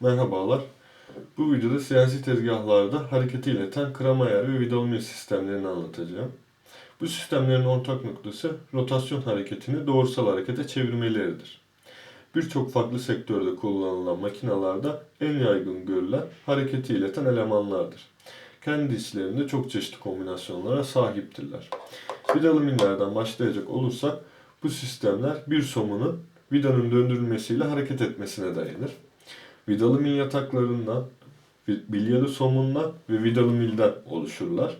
Merhabalar. Bu videoda CNC tezgahlarda hareketi ileten krama ayar ve vidalı mil sistemlerini anlatacağım. Bu sistemlerin ortak noktası rotasyon hareketini doğrusal harekete çevirmeleridir. Birçok farklı sektörde kullanılan makinalarda en yaygın görülen hareketi ileten elemanlardır. Kendi içlerinde çok çeşitli kombinasyonlara sahiptirler. Vidalı millerden başlayacak olursak bu sistemler bir somunun vidanın döndürülmesiyle hareket etmesine dayanır. Vidalı mil yataklarından, bilyalı somundan ve vidalı milden oluşurlar.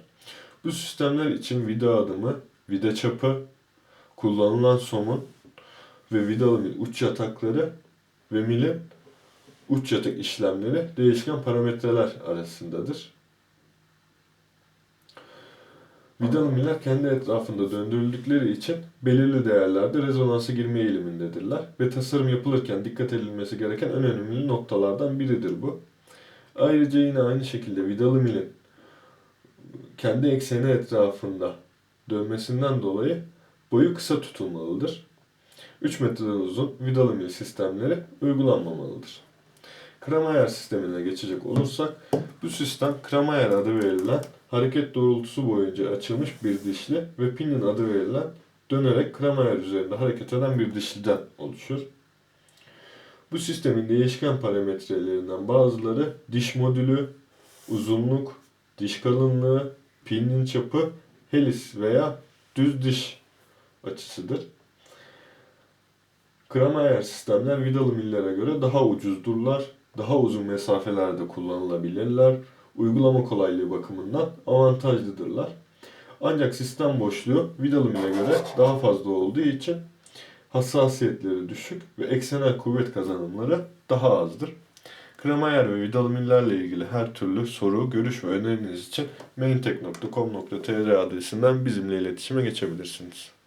Bu sistemler için vida adımı, vida çapı, kullanılan somun ve vidalı uç yatakları ve milin uç yatak işlemleri değişken parametreler arasındadır. Miller kendi etrafında döndürüldükleri için belirli değerlerde rezonansa girme eğilimindedirler ve tasarım yapılırken dikkat edilmesi gereken en önemli noktalardan biridir bu. Ayrıca yine aynı şekilde vidalı milin kendi ekseni etrafında dönmesinden dolayı boyu kısa tutulmalıdır. 3 metreden uzun vidalı mil sistemleri uygulanmamalıdır. Kramayer sistemine geçecek olursak bu sistem Kramayer adı verilen hareket doğrultusu boyunca açılmış bir dişli ve pinion adı verilen dönerek Kramayer üzerinde hareket eden bir dişliden oluşur. Bu sistemin değişken parametrelerinden bazıları diş modülü, uzunluk, diş kalınlığı, pinion çapı, helis veya düz diş açısıdır. Kramayer sistemler vidalı millere göre daha ucuzdurlar, daha uzun mesafelerde kullanılabilirler, uygulama kolaylığı bakımından avantajlıdırlar. Ancak sistem boşluğu vidalı mile göre daha fazla olduğu için hassasiyetleri düşük ve eksenel kuvvet kazanımları daha azdır. Kremayer ve vidalı millerle ilgili her türlü soru, görüş ve öneriniz için maintek.com.tr adresinden bizimle iletişime geçebilirsiniz.